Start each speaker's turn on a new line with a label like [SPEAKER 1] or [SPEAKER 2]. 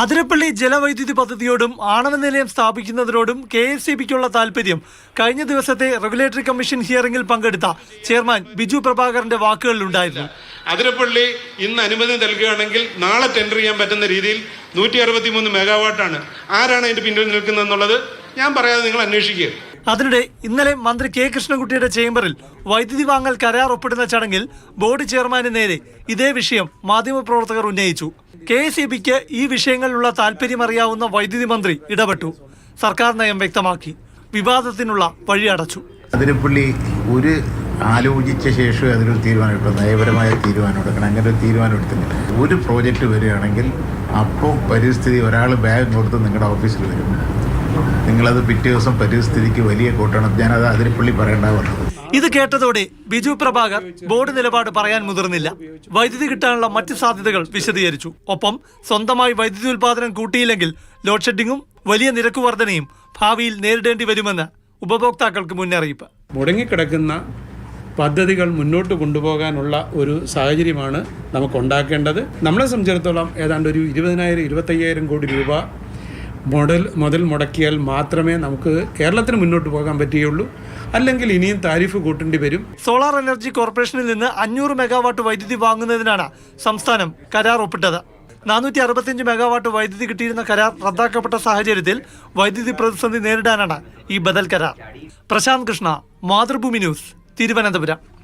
[SPEAKER 1] അതിരപ്പള്ളി ജലവൈദ്യുതി പദ്ധതിയോടും ആണവ നിലയം സ്ഥാപിക്കുന്നതിനോടും കെ എസ് സി ബിക്കുള്ള താൽപര്യം കഴിഞ്ഞ ദിവസത്തെ റെഗുലേറ്ററി കമ്മീഷൻ ഹിയറിംഗിൽ പങ്കെടുത്ത ചെയർമാൻ ബിജു പ്രഭാകരന്റെ വാക്കുകളിലുണ്ടായിരുന്നു.
[SPEAKER 2] അതിരപ്പള്ളി ഇന്ന് അനുമതി നൽകുകയാണെങ്കിൽ നാളെ ടെൻഡർ ചെയ്യാൻ പറ്റുന്ന രീതിയിൽ നൂറ്റി അറുപത്തി മൂന്ന് മെഗാവാട്ടാണ് ആരാണ് അതിന്റെ പിന്നിൽ നിൽക്കുന്നതെന്നുള്ളത് ഞാൻ പറയാതെ നിങ്ങൾ അന്വേഷിക്കുക.
[SPEAKER 1] അതിനിടെ ഇന്നലെ മന്ത്രി കെ കൃഷ്ണൻകുട്ടിയുടെ ചേംബറിൽ വൈദ്യുതി വാങ്ങൽ കരാർ ഒപ്പിടുന്ന ചടങ്ങിൽ ബോർഡ് ചെയർമാന് നേരെ ഇതേ വിഷയം മാധ്യമപ്രവർത്തകർ ഉന്നയിച്ചു. കെ എസ് ഇ ബിക്ക് ഈ വിഷയങ്ങളിലുള്ള താല്പര്യമറിയാവുന്ന വൈദ്യുതി മന്ത്രി ഇടപെട്ടു. സർക്കാർ നയം വ്യക്തമാക്കി. വിവാദത്തിനുള്ള വഴിയടച്ചു
[SPEAKER 3] അതിരപ്പള്ളി ഒരു ആലോചിച്ച ശേഷം അതിനൊരു തീരുമാനം എടുക്കണം നയപരമായ തീരുമാനം എടുക്കണം. അങ്ങനെ ഒരു തീരുമാനം എടുത്തില്ല ഒരു പ്രോജക്റ്റ് വരികയാണെങ്കിൽ അപ്പോൾ പരിസ്ഥിതി ഒരാൾ ബാഗ് കൊടുത്ത് നിങ്ങളുടെ ഓഫീസിൽ വരും. നിങ്ങളത് പിറ്റേ ദിവസം പരിസ്ഥിതിക്ക് വലിയ കൂട്ടണം. ഞാനത് അതിരപ്പള്ളി പറയേണ്ട പറഞ്ഞത്
[SPEAKER 1] ഇത് കേട്ടതോടെ ബിജു പ്രഭാകർ ബോർഡ് നിലപാട് പറയാൻ മുതിർന്നില്ല. വൈദ്യുതി കിട്ടാനുള്ള മറ്റ് സാധ്യതകൾ വിശദീകരിച്ചു. ഒപ്പം സ്വന്തമായി വൈദ്യുതി ഉൽപാദനം കൂട്ടിയില്ലെങ്കിൽ ലോഡ് ഷെഡിങ്ങും വലിയ നിരക്ക് വർധനയും ഭാവിയിൽ നേരിടേണ്ടി വരുമെന്ന് ഉപഭോക്താക്കൾക്ക് മുന്നറിയിപ്പ്.
[SPEAKER 4] മുടങ്ങിക്കിടക്കുന്ന പദ്ധതികൾ മുന്നോട്ട് കൊണ്ടുപോകാനുള്ള ഒരു സാഹചര്യമാണ് നമുക്ക് ഉണ്ടാക്കേണ്ടത് നമ്മളെ സംബന്ധിച്ചിടത്തോളം ഏതാണ്ട് ഒരു ഇരുപതിനായിരം ഇരുപത്തയ്യായിരം കോടി രൂപ മുതൽ മുതൽ മുടക്കിയാൽ മാത്രമേ നമുക്ക് കേരളത്തിന് മുന്നോട്ട് പോകാൻ പറ്റുകയുള്ളൂ. അല്ലെങ്കിൽ ഇനിയും താരിഫ് കൂട്ടേണ്ടി വരും.
[SPEAKER 1] സോളാർ എനർജി കോർപ്പറേഷനിൽ നിന്ന് അഞ്ഞൂറ് മെഗാവാട്ട് വൈദ്യുതി വാങ്ങുന്നതിനാണ് സംസ്ഥാനം കരാർ ഒപ്പിട്ടത്. നാനൂറ്റി അറുപത്തിയഞ്ച് മെഗാവാട്ട് വൈദ്യുതി കിട്ടിയിരുന്ന കരാർ റദ്ദാക്കപ്പെട്ട സാഹചര്യത്തിൽ വൈദ്യുതി പ്രതിസന്ധി നേരിടാനാണ് ഈ ബദൽ കരാർ. പ്രശാന്ത് കൃഷ്ണ മാതൃഭൂമി ന്യൂസ് തിരുവനന്തപുരം.